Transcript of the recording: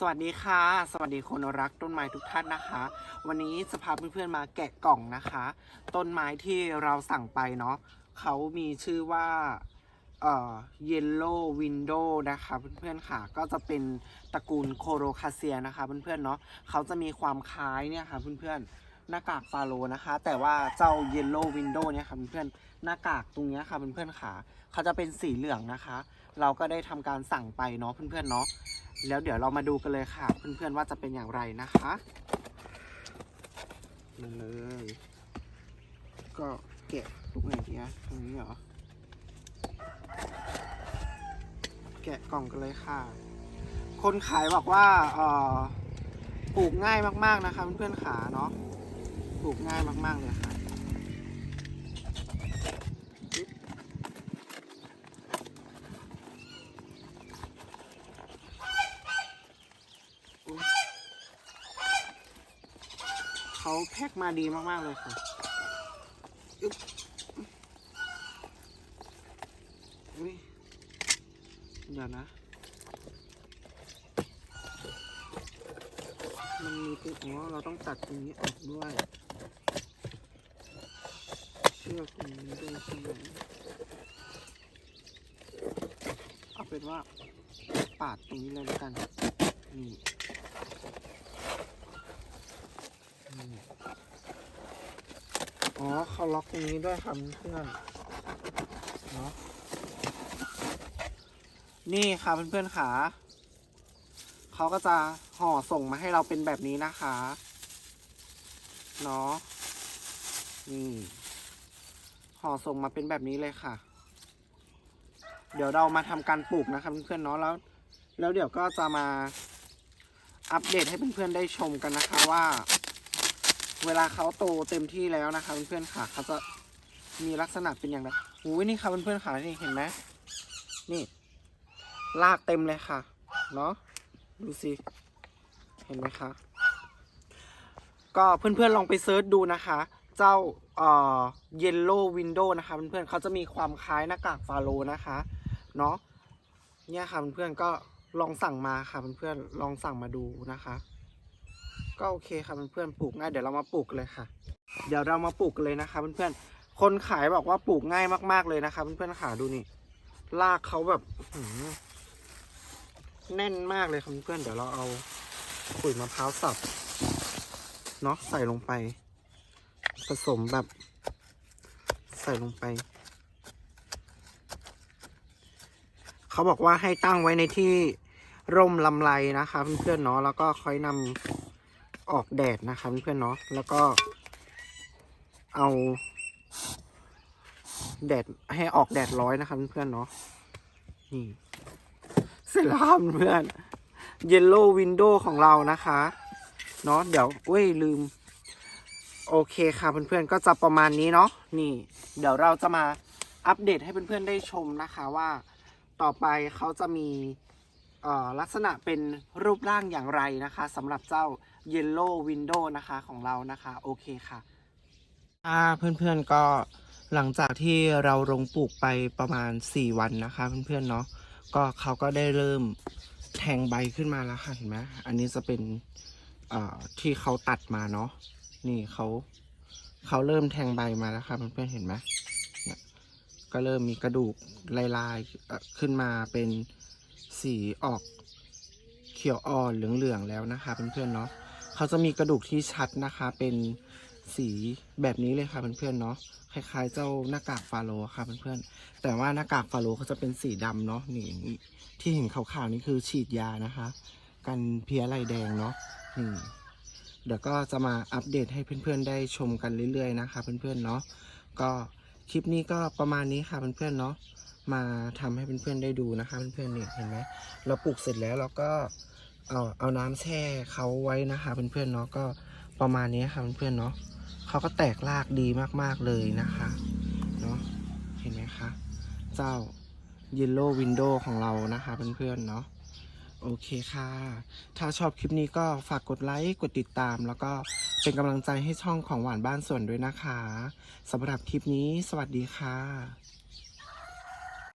สวัสดีค่ะ สวัสดีคนรักต้นไม้ทุกท่านนะคะ วันนี้จะพาเพื่อนๆมาแกะกล่องนะคะ ต้นไม้ที่เราสั่งไปเนาะเขามีชื่อว่าเอ่อ yellow window นะคะเพื่อนๆค่ะก็จะเป็นตระกูลโคโรคาเซียนะคะเพื่อนๆเนาะเขาจะมีความคล้ายเนี่ยค่ะเพื่อนๆหน้ากากฟาโลนะคะ แต่ว่าเจ้า yellow window เนี่ยค่ะเพื่อนๆหน้ากากตรงเนี้ยค่ะเพื่อนๆค่ะเขาจะเป็นสีเหลืองนะคะ เราก็ได้ทำการสั่งไปเนาะเพื่อนๆเนาะแล้วเดี๋ยวเรามาดูกันเลยค่ะ เพื่อนๆว่าจะเป็นอย่างไรนะคะมาเลย ก็แกะลูกไหนดีอะตรงนี้เหรอแกะกล่องกันเลยค่ะ คนขายบอกว่าเอ่อปลูกง่ายมากๆนะคะเพื่อนๆขาเนาะปลูกง่ายมากๆเลยค่ะ เขาแพ็คมาดีมากๆเลยค่ะอึ๊บอุ๊ยเดี๋ยวนะ มันมีตรงอ๋อเราต้องตัดตรงนี้ออกด้วยเชือกตรงนี้ด้วยใช่ไหมเอาเป็นว่าปาดตรงนี้เลยแล้วกันนี่ อ๋อเขาล็อกตรงนี้ด้วยครับเพื่อนเนาะนี่ค่ะเพื่อนๆขาเขาก็จะห่อส่งมาให้เราเป็นแบบนี้นะคะเนาะนี่ห่อส่งมาเป็นแบบนี้เลยค่ะ เดี๋ยวเรามาทำการปลูกนะครับเพื่อนๆเนาะแล้ว แล้วเดี๋ยวก็จะมาอัปเดตให้เพื่อนๆได้ชมกันนะคะว่า เวลาเขาโตเต็มที่แล้วนะคะเพื่อนๆค่ะเขาจะมีลักษณะเป็นอย่างไรอุ้ยนี่ค่ะเพื่อนๆค่ะนี่เห็นไหมนี่ ลากเต็มเลยค่ะ เนาะดูสิ เห็นไหมคะ ก็เพื่อนๆลองไปเซิร์ชดูนะคะ เจ้าเอ่อ yellow window นะคะเพื่อนๆเขาจะมีความคล้ายหน้ากากฟาโลนะคะ เนาะเนี่ยค่ะเพื่อนๆก็ลองสั่งมาค่ะเพื่อนๆลองสั่งมาดูนะคะ ก็โอเคค่ะเพื่อนๆปลูกง่ายเดี๋ยวเรามาปลูกกันเลยค่ะ เดี๋ยวเรามาปลูกกันเลยนะคะเพื่อนๆคนขายบอกว่าปลูกง่ายมากๆเลยนะคะเพื่อนๆขาดูนี่รากเขาแบบแน่นมากเลยค่ะเพื่อนๆเดี๋ยวเราเอาขุยมะพร้าวสับเนาะใส่ลงไป ผสมแบบ ใส่ลงไป เขาบอกว่าให้ตั้งไว้ในที่ร่มลำไรนะคะเพื่อนๆเนาะแล้วก็ค่อยนำ ออกแดดนะคะเพื่อนเนาะแล้วก็เอา แดดให้ออกแดดร้อยนะคะเพื่อนเนาะนี่เสร็จแล้วครับเพื่อนเยลโล่วินโดว์ของเรานะคะเนาะเดี๋ยวเว้ยลืม โอเคค่ะเพื่อนๆก็จะประมาณนี้เนาะนี่ เดี๋ยวเราจะมาอัปเดตให้เพื่อนๆได้ชมนะคะว่าต่อไปเขาจะมีลักษณะเป็นรูปร่างอย่างไรนะคะสำหรับเจ้า Yellow Window นะคะของเรานะคะ โอเคค่ะอ่าเพื่อนๆก็หลังจากที่เราลงปลูกไปประมาณ 4 วันนะคะ เพื่อนๆเนาะก็เขาก็ได้เริ่มแทงใบขึ้นมาแล้วค่ะเห็นไหมอันนี้จะเป็นที่เขาตัดมาเนาะนี่เขาเขาเริ่มแทงใบมาแล้วค่ะเพื่อนๆเห็นไหมเนี่ยก็เริ่มมีกระดูกลายๆขึ้นมาเป็นสีออกเขียวอ่อนเหลืองๆแล้วนะคะเพื่อนๆเนาะ เขาจะมีกระดูกที่ชัดนะคะ เป็นสีแบบนี้เลยค่ะเพื่อนๆเนาะคล้ายๆ เจ้าหน้ากากฟาโลค่ะเพื่อนๆแต่ว่าหน้ากากฟาโลเขาจะเป็นสีดำเนาะนี่อย่างนี้ที่เห็นขาวๆนี่คือฉีดยานะคะ กันเพี้ยไรแดงเนาะนี่เดี๋ยวก็จะมาอัปเดตให้เพื่อนๆได้ชมกันเรื่อยๆนะคะ เพื่อนๆเนาะก็คลิปนี้ก็ประมาณนี้ค่ะเพื่อนๆเนาะมาทำให้เพื่อนๆได้ดูนะคะเพื่อนๆเนี่ยเห็นไหมเราปลูกเสร็จแล้วเราก็ เอาเอาน้ำแช่เขาไว้นะคะเพื่อนๆเนาะก็ประมาณนี้ค่ะเพื่อนๆเนาะเขาก็แตกรากดีมากๆเลยนะคะเนาะเห็นไหมคะเจ้า Yellow Window ของเรานะคะเพื่อนๆเนาะโอเคค่ะ ถ้าชอบคลิปนี้ก็ฝากกดไลค์ กดติดตาม แล้วก็เป็นกำลังใจให้ช่องของหวานบ้านสวนด้วยนะคะสำหรับคลิปนี้ สวัสดีค่ะ